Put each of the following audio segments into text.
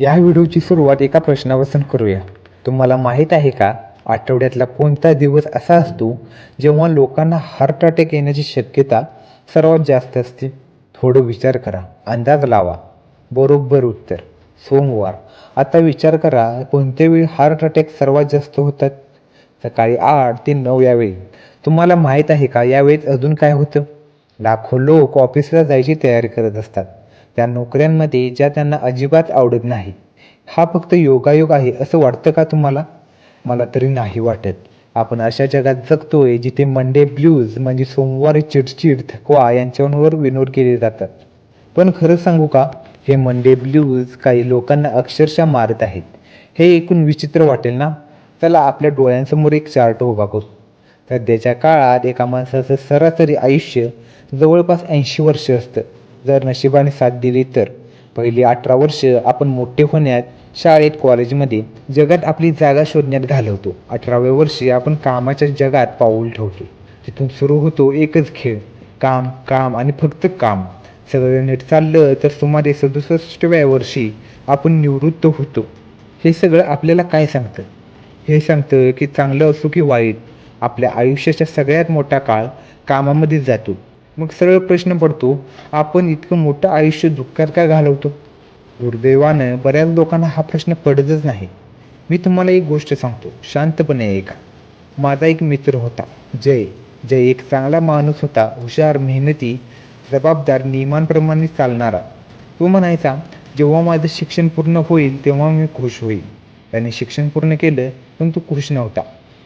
या व्हिडिओची सुरुवात एका प्रश्नापासून करूया. तुम्हाला माहीत आहे का आठवड्यातला कोणता दिवस असा असतो जेव्हा लोकांना हार्ट अटॅक येण्याची शक्यता सर्वात जास्त असते? थोडं विचार करा. अंदाज लावा. बरोबर उत्तर. सोमवार. आता विचार करा कोणत्या वेळी हार्ट अटॅक सर्वात जास्त होतात? सकाळी आठ ते नऊ यावेळी. तुम्हाला माहीत आहे का यावेळेत अजून काय होतं? लाखो लोक ऑफिसला जायची तयारी करत असतात. त्या नोकऱ्यांमध्ये ज्या त्यांना अजिबात आवडत नाही. हा फक्त योगायोग आहे असं वाटतं का तुम्हाला? मला तरी नाही वाटत. आपण अशा जगात जगतोय जिथे मंडे ब्ल्यूज म्हणजे सोमवारी चिडचिड थकवा यांच्यावर विनोद केले जातात. पण खरं सांगू का? हे मंडे ब्ल्यूज काही लोकांना अक्षरशः मारत आहेत. हे ऐकून विचित्र वाटेल ना? चला आपल्या डोळ्यांसमोर एक चार्ट उभा करू. सध्याच्या काळात एका माणसाचं सरासरी आयुष्य जवळपास ऐंशी वर्ष असतं. जर नशिबाने साथ दिली तर. पहिली अठरा वर्ष आपण मोठे होण्यात शाळेत कॉलेजमध्ये जगात आपली जागा शोधण्यात घालवतो. अठराव्या वर्षी आपण कामाच्या जगात पाऊल ठेवतो. तिथून सुरू होतो एकच खेळ काम काम आणि फक्त काम. सगळं नीट चाललं तर सुमारे सदुसष्टव्या वर्षी आपण निवृत्त होतो. हे सगळं आपल्याला काय सांगतं? हे सांगतं की चांगलं असो की वाईट आपल्या आयुष्याचा सगळ्यात मोठा काळ कामामध्ये जातो. मग सरळ प्रश्न पडतो आपण इतकं मोठं आयुष्य दुःखात का घालवतो? दुर्दैवानं बऱ्याच लोकांना हा प्रश्न पडतच नाही. मी तुम्हाला एक गोष्ट सांगतो शांतपणे ऐका. माझा एक मित्र होता जय जय एक चांगला माणूस होता हुशार मेहनती जबाबदार नियमांप्रमाणे चालणारा. तो म्हणायचा जेव्हा माझं शिक्षण पूर्ण होईल तेव्हा मी खुश होईल. त्याने शिक्षण पूर्ण केलं पण तो खुश नव्हता.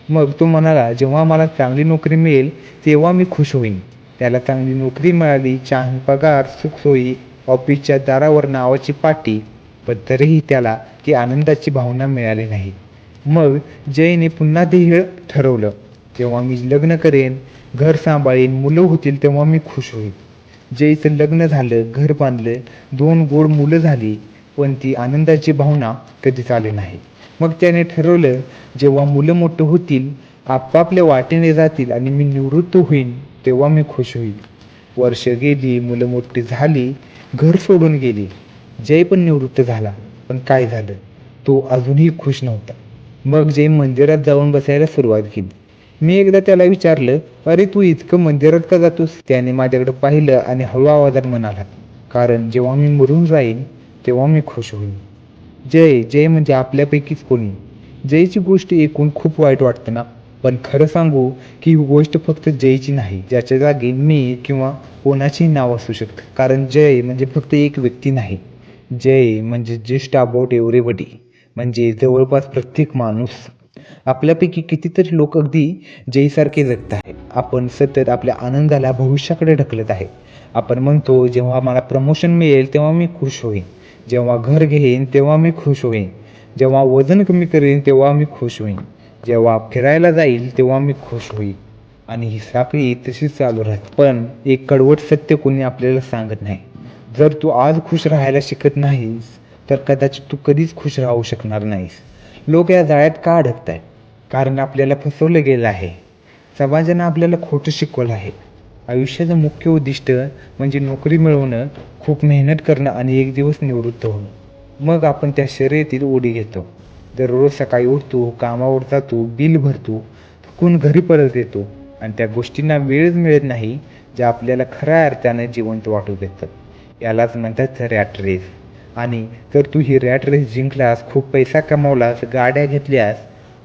मग तो म्हणाला जेव्हा मला चांगली नोकरी मिळेल तेव्हा मी खुश होईन. त्याला चांगली नोकरी मिळाली छान पगार सुखसोयी ऑफिसच्या दारावर नावाची पाटी. पण तरीही त्याला ती आनंदाची भावना मिळाली नाही. मग जयने पुन्हा ध्येय ठरवलं. तेव्हा मी लग्न करेन घर सांभाळेन मुलं होतील तेव्हा मी खुश होईल जयचं लग्न झालं घर बांधलं दोन गोड मुलं झाली पण ती आनंदाची भावना कधीच आली नाही. मग त्याने ठरवलं जेव्हा मुलं मोठं होतील आपापल्या वाटेने जातील आणि मी निवृत्त होईन. तेव्हा मी खुश होईल. वर्ष गेली मुलं मोठी झाली घर सोडून गेली. जय पण निवृत्त झाला पण काय झालं? तो अजूनही खुश नव्हता. मग जय मंदिरात जाऊन बसायला सुरुवात केली. मी एकदा त्याला विचारलं अरे तू इतकं मंदिरात का जातोस? त्याने माझ्याकडे पाहिलं आणि हळू आवाजात म्हणाला कारण जेव्हा मी मरून जाईन तेव्हा मी खुश होईन. जय जय म्हणजे आपल्यापैकीच कोणी. जयची गोष्ट ऐकून खूप वाईट वाटतं ना. पण खरं सांगू की ही गोष्ट फक्त जयची नाही ज्याच्या जागी मी किंवा कोणाचेही नाव असू शकतं. कारण जय म्हणजे फक्त एक व्यक्ती नाही. जय म्हणजे जस्ट अबाउट एव्हरीबडी म्हणजे जवळपास प्रत्येक माणूस. आपल्यापैकी कितीतरी लोक अगदी जयसारखे जगत आहे आपण सतत आपल्या आनंदाला भविष्याकडे ढकलत आहे. आपण म्हणतो जेव्हा मला प्रमोशन मिळेल तेव्हा मी खुश होईन. जेव्हा घर घेईन तेव्हा मी खुश होईन. जेव्हा वजन कमी करेन तेव्हा मी खुश होईन. जेव्हा फिरायला जाईल तेव्हा मी खुश होईल. आणि ही साखळी तशीच चालू राहते पण एक कडवट सत्य कोणी आपल्याला सांगत नाही. जर तू आज खुश राहायला शिकत नाहीस तर कदाचित तू कधीच खुश राहू शकणार नाहीस. लोक या जाळ्यात का अडकत आहेत कारण आपल्याला फसवलं गेलं आहे. समाजानं आपल्याला खोटं शिकवलं आहे. आयुष्याचं मुख्य उद्दिष्ट म्हणजे नोकरी मिळवणं खूप मेहनत करणं आणि एक दिवस निवृत्त होणं. मग आपण त्या शर्यतीत उडी घेतो. दररोज सकाळी उठतो कामावर जातो बिल भरतो थकून घरी परत येतो. आणि त्या गोष्टींना वेळच मिळत नाही ज्या आपल्याला खऱ्या अर्थानं जिवंत वाटू देतात. यालाच म्हणतात रॅट रेस आणि जर तू ही रॅट रेस जिंकलास खूप पैसा कमावलास गाड्या घेतल्यास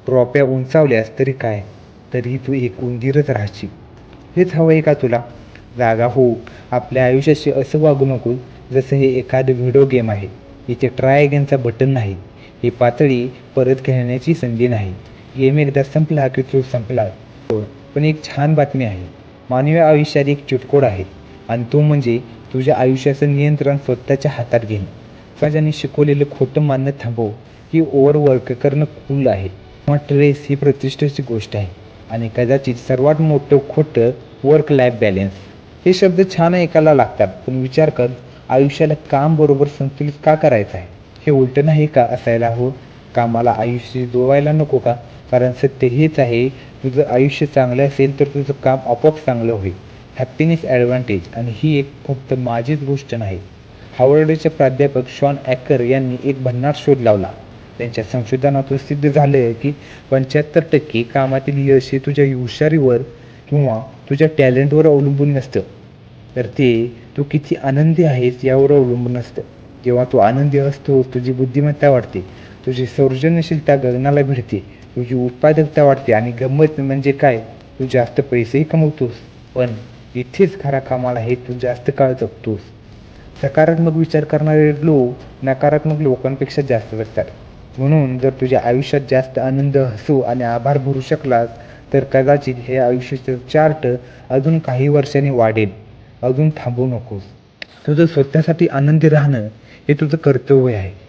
ट्रॉप्या उंचावल्यास तरी काय? तरी तू एक उंदीरच राहशील. हेच हवं आहे का तुला? जागा हो. आपल्या आयुष्याशी असं वागू नको जसं हे एखादं व्हिडिओ गेम आहे. इथे ट्राय अगेनचा बटन नाही. ही पातळी परत खेळण्याची संधी नाही. गेम एकदा संपला की तो संपला. पण एक छान बातमी आहे. मानवी आयुष्यात एक चिटकोड आहे. आणि तो म्हणजे तुझ्या आयुष्याचं नियंत्रण स्वतःच्या हातात घेणे. समाजाने शिकवलेलं खोटं मानणं थांबव. की ओव्हरवर्क करणं कूल आहे. किंवा ट्रेस ही प्रतिष्ठेची गोष्ट आहे. आणि कदाचित सर्वात मोठं खोटं वर्क लाईफ बॅलेन्स हे शब्द छान ऐकायला लागतात. पण विचार कर आयुष्याला काम बरोबर संतुलित का करायचं आहे? हे उलटं नाही का असायला हवं? कामाला आयुष्य जोवायला नको का? कारण सत्य हेच आहे तुझं आयुष्य चांगलं असेल तर तुझं काम आपोआप चांगलं होईल. हॅपीनेस ॲडव्हान्टेज आणि ही एक फक्त माझीच गोष्ट नाही. हावर्डचे प्राध्यापक शॉन ॲकर यांनी एक भन्नाट शोध लावला. त्यांच्या संशोधनातून सिद्ध झालं आहे की पंच्याहत्तर टक्के कामातील यश हे तुझ्या हुशारीवर किंवा तुझ्या टॅलेंटवर अवलंबून नसतं. तर ते तू किती आनंदी आहेस यावर अवलंबून असतं जेव्हा तू आनंदी असतोस तुझी बुद्धिमत्ता वाढते तुझी सर्जनशीलता गगनाला भिडते तुझी उत्पादकता वाढते आणि गंमत म्हणजे काय? तू जास्त पैसेही कमवतोस पण इथेच खरा कामाला हे तू जास्त काळ जगतोस. सकारात्मक विचार करणारे लोक नकारात्मक लोकांपेक्षा जास्त जगतात. म्हणून जर तुझ्या आयुष्यात जास्त आनंद हसू आणि आभार भरू शकलास तर कदाचित हे आयुष्याचं चार्ट अजून काही वर्षांनी वाढेल. अजून थांबू नकोस. तुझं स्वतःसाठी आनंदी राहणं हे तुझं कर्तव्य आहे.